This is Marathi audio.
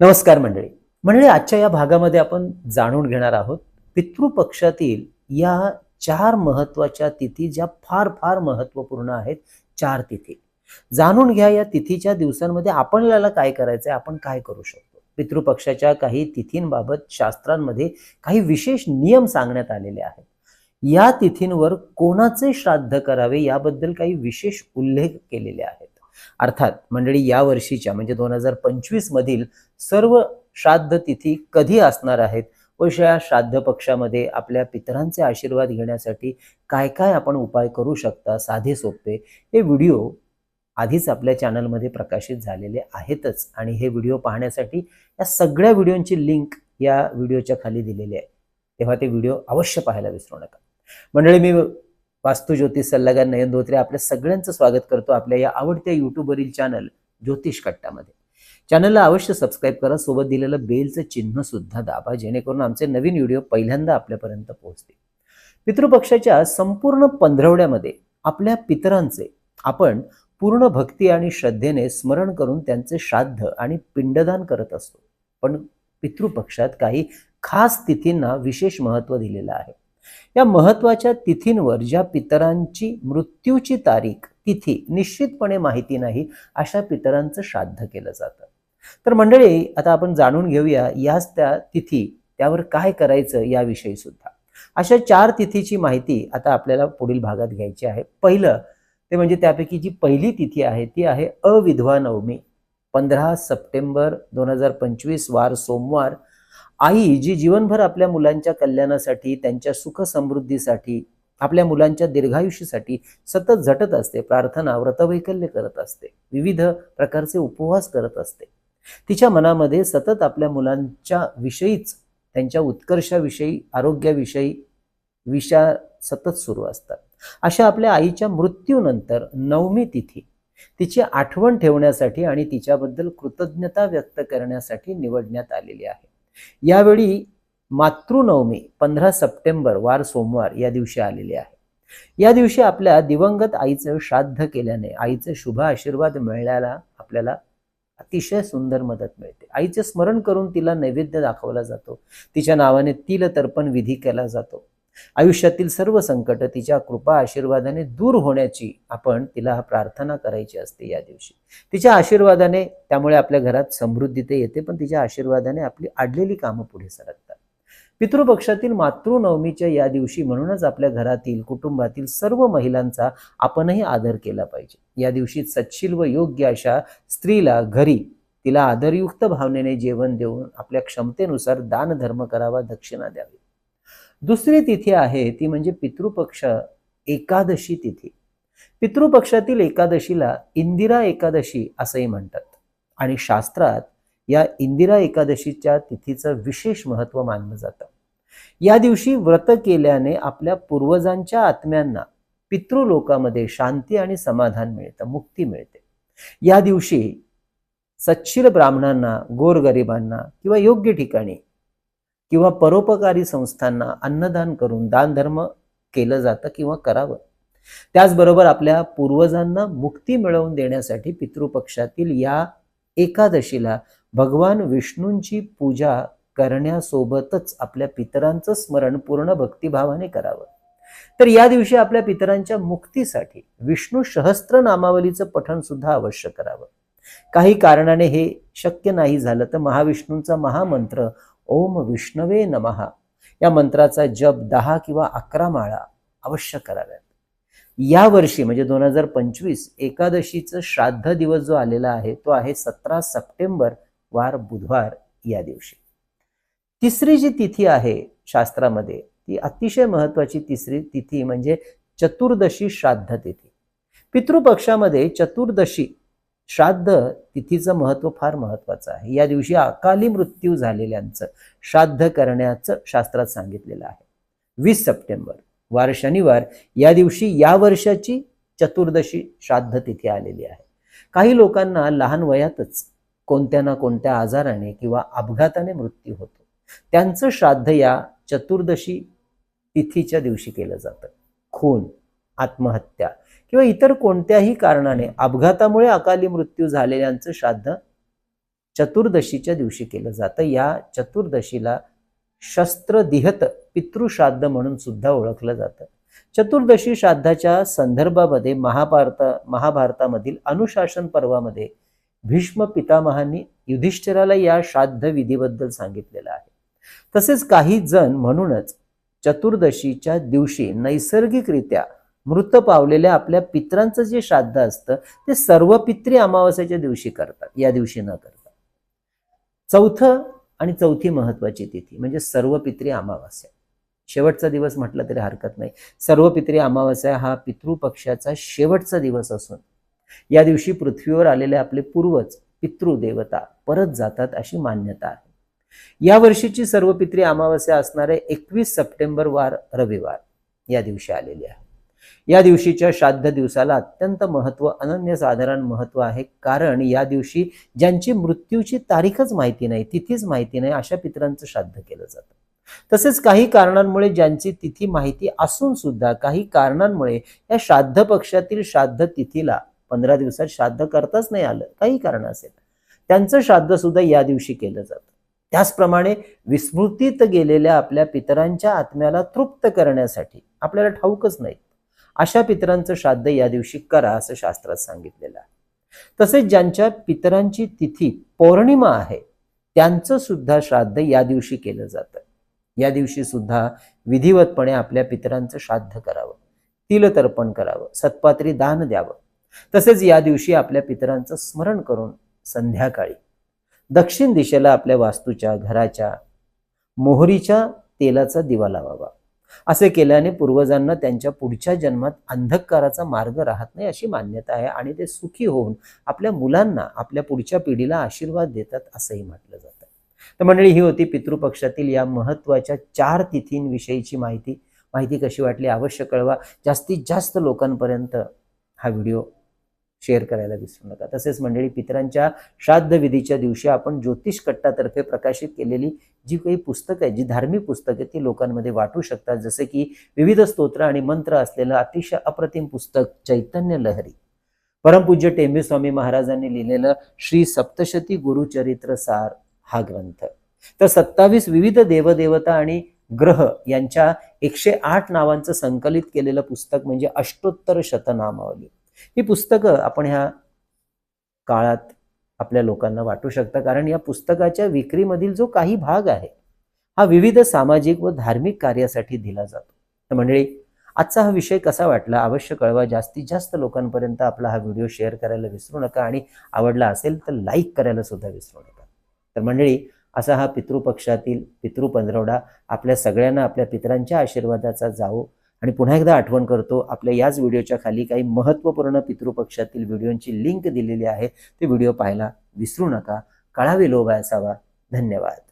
नमस्कार मंडळी. मंडळी आजच्या या भागामध्ये आपण जाणून घेणार आहोत पितृपक्षातील या चार महत्त्वाच्या तिथी ज्या फार फार महत्त्वपूर्ण आहेत चार तिथी. जाणून घ्या या तिथीच्या दिवसांमध्ये आपल्याला काय करायचंय आपण काय करू शकतो? पितृपक्षाच्या काही तिथींबाबत शास्त्रांमध्ये काही विशेष नियम सांगण्यात आलेले आहेत. या तिथींवर कोणाचे श्राद्ध करावे याबद्दल काही विशेष उल्लेख केलेले आहेत. अर्थात मंडळी या वर्षीच्या म्हणजे दोन हजार पंचवीस मधील सर्व श्राद्ध तिथी कधी असणार आहेत? व या श्राद्ध पक्षामध्ये आपल्या पितरांचे आशीर्वाद घेण्यासाठी काय काय आपण उपाय करू शकता? साधे सोपे. हे व्हिडिओ आधीच आपल्या चॅनलमध्ये प्रकाशित झालेले आहेतच आणि हे व्हिडिओ पाहण्यासाठी या सगळ्या व्हिडिओंची लिंक या व्हिडिओच्या खाली दिलेली आहे. तेव्हा ते व्हिडिओ अवश्य पाहायला विसरू नका. मंडळी मी वास्तू ज्योतिष सल्लागार नयन धोत्रे आपल्या सगळ्यांचं स्वागत करतो आपल्या या आवडत्या युट्यूबवरील चॅनल ज्योतिष कट्टामध्ये चॅनलला अवश्य सबस्क्राईब करा सोबत दिलेलं बेलचं चिन्ह सुद्धा दाबा जेणेकरून आमचे नवीन व्हिडिओ पहिल्यांदा आपल्यापर्यंत पोहोचतील. पितृपक्षाच्या संपूर्ण पंधरवड्यामध्ये आपल्या पितरांचे आपण पूर्ण भक्ती आणि श्रद्धेने स्मरण करून त्यांचे श्राद्ध आणि पिंडदान करत असतो. पण पितृपक्षात काही खास तिथींना विशेष महत्त्व दिलेलं आहे. या महत्त्वाच्या तिथींवर ज्या पितरांची मृत्यूची तारीख तिथी निश्चितपणे माहिती नाही अशा पितरांचं श्राद्ध केलं जातं. तर मंडळी आता आपण जाणून घेऊया याच त्या तिथी त्यावर काय करायचं याविषयी सुद्धा. अशा चार तिथीची माहिती आता आपल्याला पुढील भागात घ्यायची आहे. पहिलं ते म्हणजे त्यापैकी जी पहिली तिथी आहे ती आहे अविधवा नवमी. पंधरा सप्टेंबर दोन हजार पंचवीस वार सोमवार आई जी जीवनभर आपल्या मुलांच्या कल्याणासाठी त्यांच्या सुख समृद्धीसाठी आपल्या मुलांच्या दीर्घायुष्यासाठी सतत झटत असते प्रार्थना व्रतवैकल्य करत असते विविध प्रकारचे उपवास करत असते. तिच्या मनामध्ये सतत आपल्या मुलांच्या विषयीच त्यांच्या उत्कर्षाविषयी आरोग्याविषयी विचार सतत सुरू असतात. अशा आपल्या आईच्या मृत्यूनंतर नवमी तिथी तिची आठवण ठेवण्यासाठी आणि तिच्याबद्दल कृतज्ञता व्यक्त करण्यासाठी निवडण्यात आलेली आहे. यावेळी मातृनवमी पंधरा सप्टेंबर वार सोमवार या दिवशी आलेली आहे. या दिवशी आपल्या दिवंगत आईचं श्राद्ध केल्याने आईचे शुभ आशीर्वाद मिळायला आपल्याला अतिशय सुंदर मदत मिळते. आईचे स्मरण करून तिला नैवेद्य दाखवला जातो. तिच्या नावाने तिल तर्पण विधी केला जातो. आयुष्यातील सर्व संकट तिच्या कृपा आशीर्वादाने दूर होण्याची आपण तिला प्रार्थना करायची असते या दिवशी. तिच्या आशीर्वादाने त्यामुळे आपल्या घरात समृद्धी ते येते पण तिच्या आशीर्वादाने आपली अडलेली कामं पुढे सरकतात. पितृपक्षातील मातृनवमीच्या या दिवशी म्हणूनच आपल्या घरातील कुटुंबातील सर्व महिलांचा आपणही आदर केला पाहिजे. या दिवशी सच्छील व योग्य अशा स्त्रीला घरी तिला आदरयुक्त भावनेने जेवण देऊन आपल्या क्षमतेनुसार दान धर्म करावा दक्षिणा द्यावी. दुसरी तिथी आहे ती म्हणजे पितृपक्ष एकादशी तिथी. पितृपक्षातील एकादशीला इंदिरा एकादशी असंही म्हणतात. आणि शास्त्रात या इंदिरा एकादशीच्या तिथीचं विशेष महत्त्व मानलं जातं. या दिवशी व्रत केल्याने आपल्या पूर्वजांच्या आत्म्यांना पितृलोकामध्ये शांती आणि समाधान मिळतं मुक्ती मिळते. या दिवशी सच्छील ब्राह्मणांना गोरगरिबांना किंवा योग्य ठिकाणी किंवा परोपकारी संस्थांना अन्नदान करून दानधर्म केलं जातं किंवा करावं. त्याचबरोबर आपल्या पूर्वजांना मुक्ती मिळवून देण्यासाठी पितृपक्षातील या एकादशीला भगवान विष्णूंची पूजा करण्यासोबतच आपल्या पितरांचं स्मरण पूर्ण भक्तिभावाने करावं. तर या दिवशी आपल्या पितरांच्या मुक्तीसाठी विष्णू सहस्त्र नामावलीचं पठण सुद्धा अवश्य करावं. काही कारणाने हे शक्य नाही झालं तर महाविष्णूंचा महामंत्र ओम विष्णवे नमहा या मंत्राचा जप दहा किंवा अकरा माळा अवश्य कराव्यात. या वर्षी म्हणजे दोन हजार पंचवीस एकादशीचं श्राद्ध दिवस जो आलेला आहे तो आहे सतरा सप्टेंबर वार बुधवार या दिवशी. तिसरी जी तिथी आहे शास्त्रामध्ये ती अतिशय महत्वाची तिसरी तिथी म्हणजे चतुर्दशी श्राद्ध तिथी. पितृपक्षामध्ये चतुर्दशी श्राद्ध तिथीचं महत्त्व फार महत्वाचं आहे. या दिवशी अकाली मृत्यू झालेल्यांचं श्राद्ध करण्याचं शास्त्रात सांगितलेलं आहे. वीस सप्टेंबर वार शनिवार या दिवशी या वर्षाची चतुर्दशी श्राद्ध तिथी आलेली आहे. काही लोकांना लहान वयातच कोणत्या ना कोणत्या आजाराने किंवा अपघाताने मृत्यू होतो. त्यांचं श्राद्ध या चतुर्दशी तिथीच्या दिवशी केलं जातं. खून आत्महत्या किंवा इतर कोणत्याही कारणाने अपघातामुळे अकाली मृत्यू झालेल्यांचं श्राद्ध चतुर्दशीच्या दिवशी केलं जातं. या चतुर्दशीला शस्त्रदिहत पितृश्राद्ध म्हणून सुद्धा ओळखलं जातं. चतुर्दशी श्राद्धाच्या संदर्भामध्ये महाभारत महाभारतामधील अनुशासन पर्वामध्ये भीष्म पितामहांनी युधिष्ठिराला या श्राद्ध विधीबद्दल सांगितलेलं आहे. तसेच काही जण म्हणूनच चतुर्दशीच्या दिवशी नैसर्गिकरित्या मृत पावलेल्या आपल्या पित्रांचं जे श्राद्ध असतं ते सर्व पित्री अमावस्याच्या दिवशी करतात या दिवशी न करता. चौथं आणि चौथी महत्वाची तिथी म्हणजे सर्व पित्री अमावास्या. शेवटचा दिवस म्हटलं तरी हरकत नाही. सर्व पित्री अमावस्या हा पितृपक्षाचा शेवटचा दिवस असून या दिवशी पृथ्वीवर आलेले आपले पूर्वज पितृदेवता परत जातात अशी मान्यता आहे. या वर्षीची सर्व पित्री अमावास्या असणारे एकवीस सप्टेंबर वार रविवार या दिवशी आलेली आहे. या दिवशीच्या श्राद्ध दिवसाला अत्यंत महत्त्व अनन्यसाधारण महत्त्व आहे. कारण या दिवशी ज्यांची मृत्यूची तारीखच माहिती नाही तिथीच माहिती नाही अशा पितरांचं श्राद्ध केलं जातं. तसेच काही कारणांमुळे ज्यांची तिथी माहिती असून सुद्धा काही कारणांमुळे या श्राद्ध पक्षातील श्राद्ध तिथीला पंधरा दिवसात श्राद्ध करताच नाही आलं. काही कारण असेल त्यांचं श्राद्ध सुद्धा या दिवशी केलं जातं. त्याचप्रमाणे विस्मृतीत गेलेल्या आपल्या पितरांच्या आत्म्याला तृप्त करण्यासाठी आपल्याला ठाऊकच नाही. अशा पितरांचं श्राद्ध या दिवशी करा असं शास्त्रात सांगितलेलं आहे. तसेच ज्यांच्या पितरांची तिथी पौर्णिमा आहे त्यांचं सुद्धा श्राद्ध या दिवशी केलं जातं. या दिवशी सुद्धा विधिवतपणे आपल्या पितरांचं श्राद्ध करावं तिलतर्पण करावं सत्पात्री दान द्यावं. तसेच या दिवशी आपल्या पितरांचं स्मरण करून संध्याकाळी दक्षिण दिशेला आपल्या वास्तूच्या घराच्या मोहरीच्या तेलाचा दिवा लावावा. असे केल्याने पूर्वजांना त्यांच्या पुढच्या जन्मात अंधकाराचा मार्ग राहत नाही अशी मान्यता आहे आणि ते सुखी होऊन आपल्या मुलांना आपल्या पुढच्या पिढीला आशीर्वाद देतात असंही म्हटलं जातं. तर मंडळी ही होती पितृपक्षातील या महत्त्वाच्या चार तिथींविषयीची माहिती. माहिती कशी वाटली अवश्य कळवा. जास्तीत जास्त लोकांपर्यंत हा व्हिडिओ शेअर करायला विसरू नका. तसेच मंडळी पितरांच्या श्राद्ध विधीच्या दिवशी आपण ज्योतिष कट्टातर्फे प्रकाशित केलेली जी काही पुस्तकं आहेत जी धार्मिक पुस्तकं आहेत ती लोकांमध्ये वाटू शकतात. जसे की विविध स्तोत्र आणि मंत्र असलेलं अतिशय अप्रतिम पुस्तक चैतन्य लहरी. परमपूज्य टेंबे स्वामी महाराजांनी लिहिलेलं श्री सप्तशती गुरुचरित्र सार हा ग्रंथ. तर सत्तावीस विविध देवदेवता आणि ग्रह यांच्या एकशे आठ नावांचं संकलित केलेलं पुस्तक म्हणजे अष्टोत्तर शतनामावली. ही पुस्तकं आपण ह्या काळात आपल्या लोकांना वाटू शकता. कारण या पुस्तकाच्या विक्रीमधील जो काही भाग आहे हा विविध सामाजिक व धार्मिक कार्यासाठी दिला जातो. तर मंडळी आजचा हा विषय कसा वाटला? अवश्य कळवा. जास्तीत जास्त लोकांपर्यंत आपला हा व्हिडिओ शेअर करायला विसरू नका आणि आवडला असेल तर लाईक करायला सुद्धा विसरू नका. तर मंडळी असा हा पितृपक्षातील पितृपंधरवडा आपल्या सगळ्यांना आपल्या पितरांच्या आशीर्वादाचा जावो. आणि पुन्हा एकदा आठवण करतो आपल्या याच व्हिडिओच्या खाली काही महत्त्वपूर्ण पितृपक्षातील व्हिडिओंची लिंक दिलेली आहे. ते व्हिडिओ पाहायला विसरू नका. कळावे लोभ असावा. धन्यवाद.